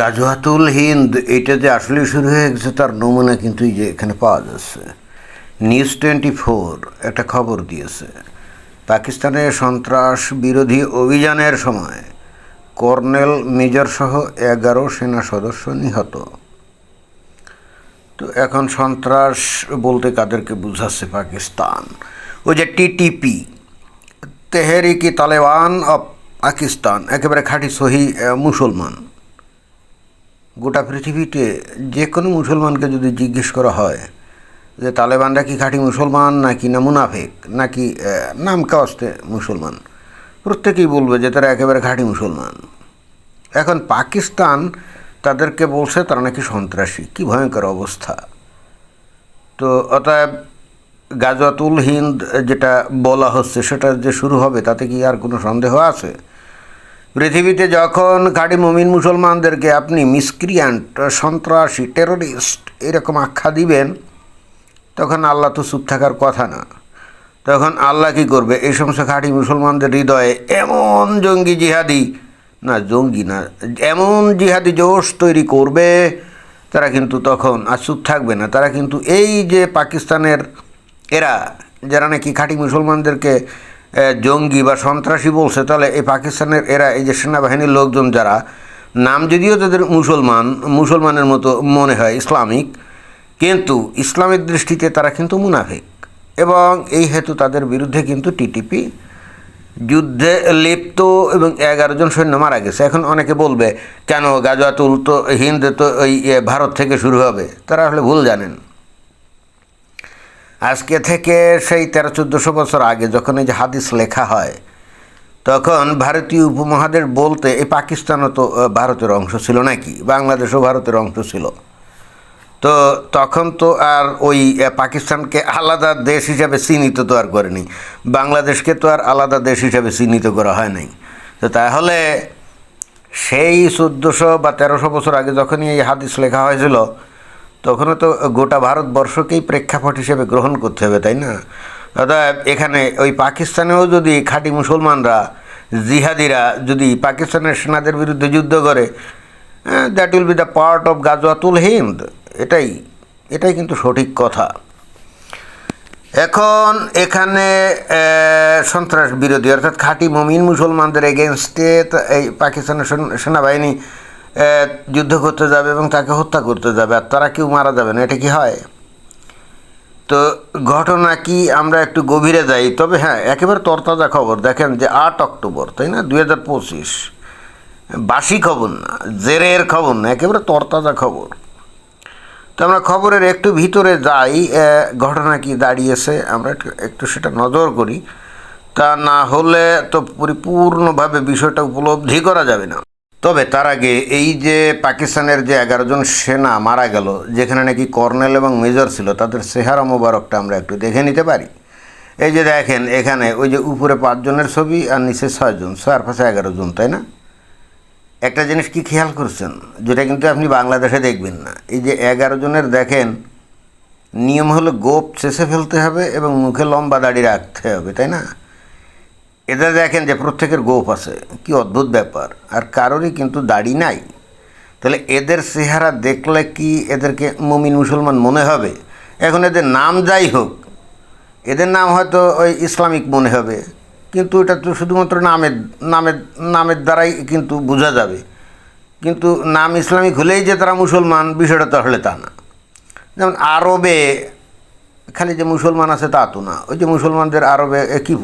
গাজওয়াতুল হিন্দ, এটা যে আসলে শুরু হয়ে গেছে, তার নমুনা কিন্তু এই যে এখানে পাওয়া যাচ্ছে। নিউজ টোয়েন্টি ফোর একটা খবর দিয়েছে। পাকিস্তানে সন্ত্রাস বিরোধী অভিযানের সময় কর্নেল মেজর সহ এগারো সেনা সদস্য নিহত। তো এখন সন্ত্রাস বলতে কাদেরকে বুঝাচ্ছে পাকিস্তান। ওই যে টিটিপি তেহরিকি তালেবান অফ পাকিস্তান, একেবারে খাঁটি সহি মুসলমান। গোটা পৃথিবীতে যে কোনো মুসলমানকে যদি জিজ্ঞেস করা হয় যে তালেবানরা কি খাঁটি মুসলমান, নাকি না মুনাফেক, নাকি নাম কাস্তে মুসলমান, প্রত্যেকেই বলবে যে তারা একেবারে খাঁটি মুসলমান। এখন পাকিস্তান তাদেরকে বলছে তারা নাকি সন্ত্রাসী, কি ভয়ঙ্কর অবস্থা। তো অতএব গাজওয়াতুল হিন্দ যেটা বলা হচ্ছে সেটা যে শুরু হবে, তাতে কি আর কোনো সন্দেহ আছে? পৃথিবীতে যখন খাঁটি মমিন মুসলমানদেরকে আপনি মিসক্রিয়ান্ট সন্ত্রাসী, টেরোরিস্ট এরকম আখ্যা দিবেন, তখন আল্লাহ তো চুপ থাকার কথা না। তখন আল্লাহ কি করবে? এই সমস্ত খাঁটি মুসলমানদের হৃদয়ে এমন জঙ্গি জিহাদি, না জঙ্গি না, এমন জিহাদি জোশ তৈরি করবে, তারা কিন্তু তখন আর চুপ থাকবে না। তারা কিন্তু এই যে পাকিস্তানের এরা, যারা নাকি খাঁটি মুসলমানদেরকে জঙ্গি বা সন্ত্রাসী বলছে, তাহলে এই পাকিস্তানের এরা, এই যে সেনাবাহিনীর লোকজন যারা, নাম যদিও তাদের মুসলমান, মুসলমানের মতো মনে হয়, ইসলামিক, কিন্তু ইসলামের দৃষ্টিতে তারা কিন্তু মুনাফিক। এবং এই হেতু তাদের বিরুদ্ধে কিন্তু টিটিপি যুদ্ধে লিপ্ত এবং এগারো জন সৈন্য মারা গেছে। এখন অনেকে বলবে, কেন গাজওয়াতুল তো হিন্দ তো ওই ভারত থেকে শুরু হবে? তারা আসলে ভুল জানেন। আজকে থেকে সেই তেরো চোদ্দোশো বছর আগে যখন এই যে হাদিস লেখা হয়, তখন ভারতীয় উপমহাদেশ বলতে এই পাকিস্তানও তো ভারতের অংশ ছিল নাকি? বাংলাদেশও ভারতের অংশ ছিল। তো তখন তো আর ওই পাকিস্তানকে আলাদা দেশ হিসাবে চিহ্নিত তো আর করেনি। বাংলাদেশকে তো আর আলাদা দেশ হিসাবে চিহ্নিত করা হয় নাই। তো তাহলে সেই চোদ্দোশো বা তেরোশো বছর আগে যখনই এই হাদিস লেখা হয়েছিল তখনও তো গোটা ভারতবর্ষকেই প্রেক্ষাপট হিসেবে গ্রহণ করতে হবে, তাই না? অর্থাৎ এখানে ওই পাকিস্তানেও যদি খাঁটি মুসলমানরা, জিহাদিরা যদি পাকিস্তানের সেনাদের বিরুদ্ধে যুদ্ধ করে that will be the part of গাজওয়াতুল Hind এটাই এটাই কিন্তু সঠিক কথা। এখন এখানে সন্ত্রাস বিরোধী, অর্থাৎ খাঁটি মমিন মুসলমানদের এগেনস্টে এই পাকিস্তানের সেনাবাহিনী যুদ্ধ করতে যাবে এবং তাকে হত্যা করতে যাবে, আর তারা কেউ মারা যাবে না, এটা কি হয়? তো ঘটনা কি আমরা একটু গভীরে যাই, তবে হ্যাঁ একেবারে তরতাজা খবর। দেখেন যে আট অক্টোবর, তাই না? দুই হাজার পঁচিশ। বাসি খবর না, জেরের খবর না, একেবারে তরতাজা খবর। তো আমরা খবরের একটু ভিতরে যাই ঘটনা কি দাঁড়িয়েছে, আমরা একটু সেটা নজর করি। তা না হলে তো পরিপূর্ণভাবে বিষয়টা উপলব্ধি করা যাবে না। তবে তার আগে এই যে পাকিস্তানের যে এগারো জন সেনা মারা গেল, যেখানে নাকি কর্নেল এবং মেজর ছিল, তাদের চেহারা মোবারকটা আমরা একটু দেখে নিতে পারি। এই যে দেখেন, এখানে ওই যে উপরে পাঁচজনের ছবি আর নিচে ছয়জন ছয় পাশে এগারো জন, তাই না? একটা জিনিস কি খেয়াল করছেন? যেটা কিন্তু আপনি বাংলাদেশে দেখবেন না। এই যে এগারো জনের দেখেন, নিয়ম হলো গোপ চেষে ফেলতে হবে এবং মুখে লম্বা দাড়ি রাখতে হবে, তাই না? এদের দেখেন যে প্রত্যেকের গোপ আছে। কি অদ্ভুত ব্যাপার। আর কারোরই কিন্তু দাড়ি নাই। তাহলে এদের চেহারা দেখলে কি এদেরকে মুমিন মুসলমান মনে হবে? এখন এদের নাম যাই হোক, এদের নাম হয়তো ওই ইসলামিক মনে হবে। কিন্তু এটা তো শুধুমাত্র নামের নামের নামের দ্বারাই কিন্তু বোঝা যাবে। কিন্তু নাম ইসলামিক হলেই যে তারা মুসলমান, বিষয়টা তো আসলে তা না। যেমন আরবে, খালি যে মুসলমান আছে তা তো না। ওই যে মুসলমানদের আরবে এ কী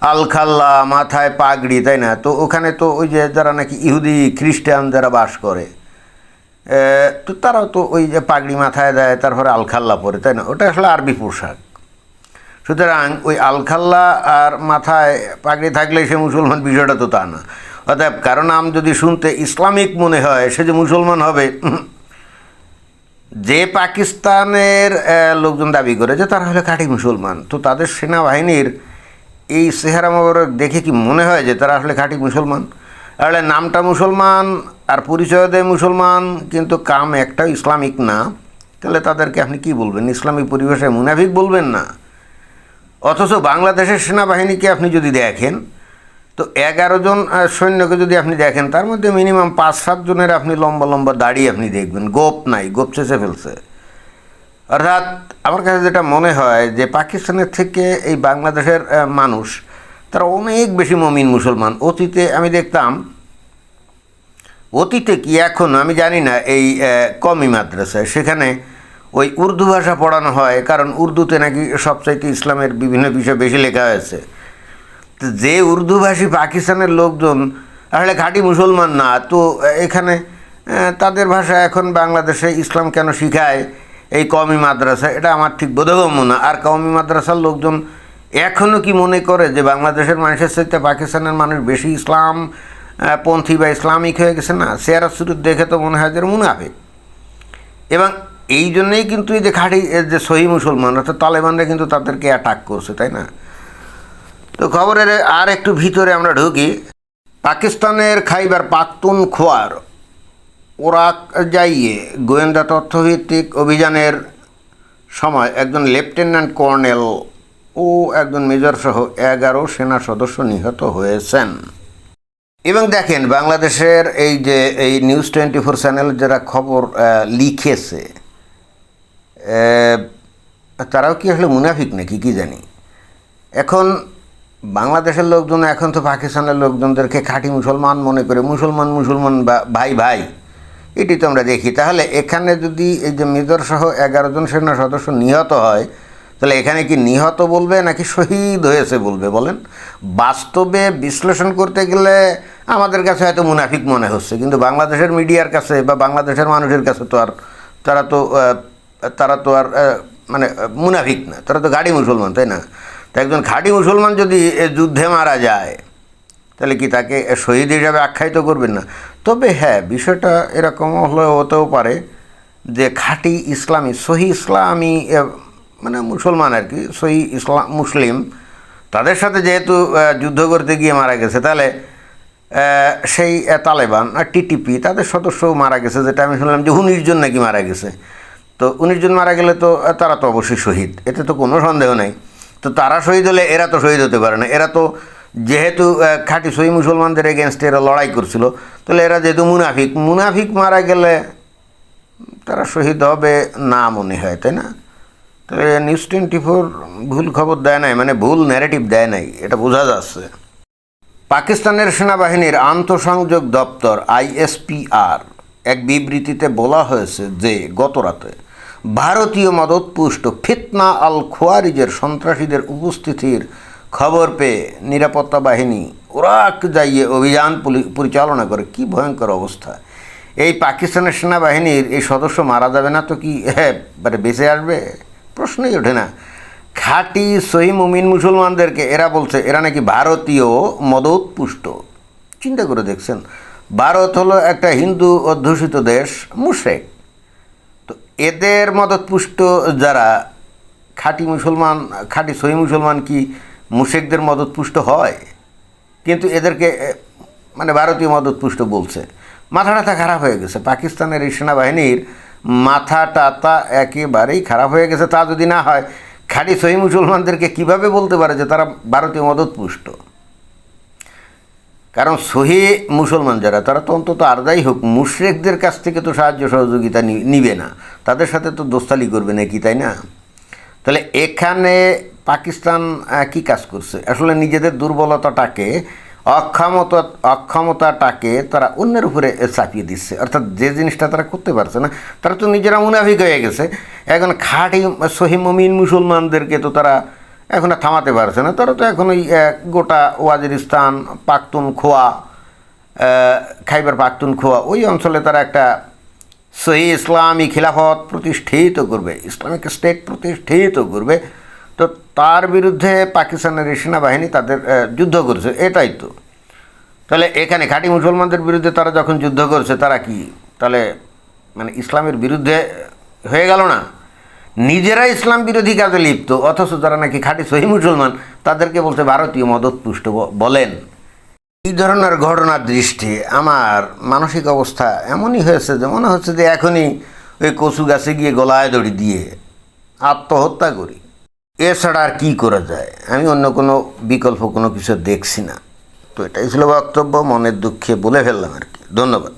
পোশাক আলখাল্লা, মাথায় পাগড়ি, তাই না? তো ওখানে তো ওই যে যারা নাকি ইহুদি, খ্রিস্টান যারা বাস করে তো তারাও তো ওই যে পাগড়ি মাথায় দেয়, তারপরে আলখাল্লা পরে, তাই না? ওটা আসলে আরবি পোশাক। সুতরাং ওই আলখাল্লা আর মাথায় পাগড়ি থাকলে সে মুসলমান, বিষয়টা তো তা না। অতএব কারও নাম যদি শুনতে ইসলামিক মনে হয়, সে যে মুসলমান হবে যে পাকিস্তানের লোকজন দাবি করে যে তারা হলে খাঁটি মুসলমান। তো তাদের সেনাবাহিনীর এই সেহারা মোবারক দেখে কি মনে হয় যে তারা আসলে খাঁটি মুসলমান? আসলে নামটা মুসলমান আর পরিচয় দেয় মুসলমান, কিন্তু কাম একটাও ইসলামিক না। তাহলে তাদেরকে আপনি কি বলবেন? ইসলামিক পরিবেশে মুনাফিক বলবেন না? অথচ বাংলাদেশের সেনাবাহিনীকে আপনি যদি দেখেন, তো এগারো জন সৈন্যকে যদি আপনি দেখেন, তার মধ্যে মিনিমাম পাঁচ সাত জনের আপনি লম্বা লম্বা দাড়ি আপনি দেখবেন। গোপ নাই, গোপ চেষে ফেলছে। অর্থাৎ আমার কাছে যেটা মনে হয় যে পাকিস্তানের থেকে এই বাংলাদেশের মানুষ, তারা অনেক বেশি মমিন মুসলমান। অতীতে আমি দেখতাম, অতীতে কি এখন আমি জানি না এই কমি মাদ্রাসায়। সেখানে ওই উর্দু ভাষা পড়ানো হয়, কারণ উর্দুতে নাকি সবচাইতে ইসলামের বিভিন্ন বিষয় বেশি লেখা হয়েছে। তো যে উর্দুভাষী পাকিস্তানের লোকজন আসলে খাঁটি মুসলমান না। তো এখানে তাদের ভাষা এখন বাংলাদেশে ইসলাম কেন শিখায়? এই কওমি মাদ্রাসা, এটা আমার ঠিক বোধগম্য না। আর কওমি মাদ্রাসার লোকজন এখনও কি মনে করে যে বাংলাদেশের মানুষের সাথে পাকিস্তানের মানুষ বেশি ইসলাম পন্থী বা ইসলামিক হয়ে গেছে না? চেহারা শুরু দেখে তো মনে হয় যে মুনাফিক। এবং এই জন্যেই কিন্তু এই যে খাঁটি যে সহি মুসলমান, অর্থাৎ তালেবানরা কিন্তু তাদেরকে অ্যাটাক করছে, তাই না? তো খবরের আর একটু ভিতরে আমরা ঢুকি। পাকিস্তানের খাইবার পাখতুন খোয়ার ওরাক যাইয়ে গোয়েন্দা তথ্যভিত্তিক অভিযানের সময় একজন লেফটেন্যান্ট কর্নেল ও একজন মেজর সহ এগারো সেনা সদস্য নিহত হয়েছেন। এবং দেখেন, বাংলাদেশের এই যে, এই নিউজ টোয়েন্টি ফোর চ্যানেল যারা খবর লিখেছে তারাও কি আসলে মুনাফিক নাকি, কি জানি? এখন বাংলাদেশের লোকজন, এখন তো পাকিস্তানের লোকজনদেরকে খাঁটি মুসলমান মনে করে, মুসলমান মুসলমান বা ভাই ভাই। এটি তো আমরা দেখি। তাহলে এখানে যদি এই যে মেজর সহ এগারো জন সেনা সদস্য নিহত হয়, তাহলে এখানে কি নিহত বলবে নাকি শহীদ হয়েছে বলবে বলেন? বাস্তবে বিশ্লেষণ করতে গেলে আমাদের কাছে হয়তো মুনাফিক মনে হচ্ছে, কিন্তু বাংলাদেশের মিডিয়ার কাছে বা বাংলাদেশের মানুষের কাছে তো আর তারা তো তারা তো আর মানে মুনাফিক না, তারা তো গাড়ি মুসলমান, তাই না? তো একজন খাঁটি মুসলমান যদি যুদ্ধে মারা যায় তাহলে কি তাকে শহীদ হিসাবে আখ্যায়িত করবেন না? তবে হ্যাঁ বিষয়টা এরকম হলে হতেও পারে যে খাঁটি ইসলামী, সহি ইসলামী মানে মুসলমান আর কি, সহি ইসলাম, মুসলিম, তাদের সাথে যেহেতু যুদ্ধ করতে গিয়ে মারা গেছে, তাহলে সেই তালেবান আর টিটিপি তাদের সদস্যও মারা গেছে, যেটা আমি শুনলাম যে উনিশ জন নাকি মারা গেছে। তো উনিশ জন মারা গেলে তো তারা তো অবশ্যই শহীদ, এতে তো কোনো সন্দেহ নেই। তো তারা শহীদ হলে এরা তো শহীদ হতে পারে না, এরা তো যেহেতু খাঁটি সহি মুসলমানদের এগেনস্টে এরা লড়াই করছিল, তাহলে এরা যেহেতু মুনাফিক মুনাফিক মারা গেলে তারা শহীদ হবে না মনে হয়, তাই না? তাহলে নিউজ টোয়েন্টি ফোর ভুল খবর দেয় নাই মানে ভুল ন্যারেটিভ দেয় নাই, এটা বোঝা যাচ্ছে। পাকিস্তানের সেনাবাহিনীর আন্তঃসংযোগ দপ্তর আইএসপিআর এক বিবৃতিতে বলা হয়েছে যে গতরাতে ভারতীয় মদতপুষ্ট ফিতনা আল খোয়ারিজের সন্ত্রাসীদের উপস্থিতির খবর পেয়ে নিরাপত্তা বাহিনী ওরাক যাইয়ে অভিযান পরিচালনা করে। কি ভয়ঙ্কর অবস্থা। এই পাকিস্তানের সেনাবাহিনীর এই সদস্য মারা যাবে না তো কি? হ্যাঁ মানে বেঁচে আসবে? প্রশ্নই ওঠে না। খাঁটি সহি মুমিন মুসলমানদেরকে এরা বলছে, এরা নাকি ভারতীয় মদতপুষ্ট। চিন্তা করে দেখছেন, ভারত হলো একটা হিন্দু অধ্যুষিত দেশ, মুশেক। তো এদের মদতপুষ্ট যারা, খাঁটি মুসলমান, খাঁটি সহি মুসলমান কি মুশেকদের মদতপুষ্ট হয়। কিন্তু এদেরকে মানে ভারতীয় মদতপুষ্ট বলছে। মাথা টাথা খারাপ হয়ে গেছে। পাকিস্তানের এই সেনাবাহিনীর মাথা টাতা একেবারেই খারাপ হয়ে গেছে। তা যদি না হয়, খাঁটি সহি মুসলমানদেরকে কীভাবে বলতে পারে যে তারা ভারতীয় মদতপুষ্ট? কারণ সহি মুসলমান যারা, তারা তো অন্তত আর যাই হোক, মুশরেকদের কাছ থেকে তো সাহায্য সহযোগিতা নিবে না। তাদের সাথে তো দোস্তালি করবে নাকি, তাই না? তাহলে এখানে পাকিস্তান কি কাজ করছে? আসলে নিজেদের দুর্বলতাটাকে, অক্ষমতা, অক্ষমতাটাকে তারা অন্যের উপরে চাপিয়ে দিচ্ছে। অর্থাৎ যে জিনিসটা তারা করতে পারছে না, তারা তো নিজেরা মুনাফিক হয়ে গেছে। এখন খাঁটি সহিমমিন মুসলমানদেরকে তো তারা এখন আর থামাতে পারছে না। তারা তো এখন ওই গোটা ওয়াজিরিস্তান, পাখতুন খোয়া খাইবার পাখতুন খোয়া, ওই অঞ্চলে তারা একটা সহি ইসলামী খিলাফত প্রতিষ্ঠিত করবে, ইসলামিক স্টেট প্রতিষ্ঠিত করবে। তো তার বিরুদ্ধে পাকিস্তানের সেনাবাহিনী তাদের যুদ্ধ করেছে। এটাই তো। তাহলে এখানে খাঁটি মুসলমানদের বিরুদ্ধে তারা যখন যুদ্ধ করছে, তারা কি তাহলে মানে ইসলামের বিরুদ্ধে হয়ে গেল না? নিজেরা ইসলাম বিরোধী কাজে লিপ্ত, অথচ যারা নাকি খাঁটি সহি মুসলমান, তাদেরকে বলছে ভারতীয় মদতপুষ্ট বলেন। এই ধরনের ঘটনার দৃষ্টি আমার মানসিক অবস্থা এমনই হয়েছে যে মনে হচ্ছে যে এখনই ওই কচু গাছে গিয়ে গলায় দড়ি দিয়ে আত্মহত্যা করি। এছাড়া আর কী করা যায়? আমি অন্য কোনো বিকল্প কোনো কিছু দেখছি না। তো এটাই ছিল বক্তব্য, মনের দুঃখে বলে ফেললাম আর কি। ধন্যবাদ।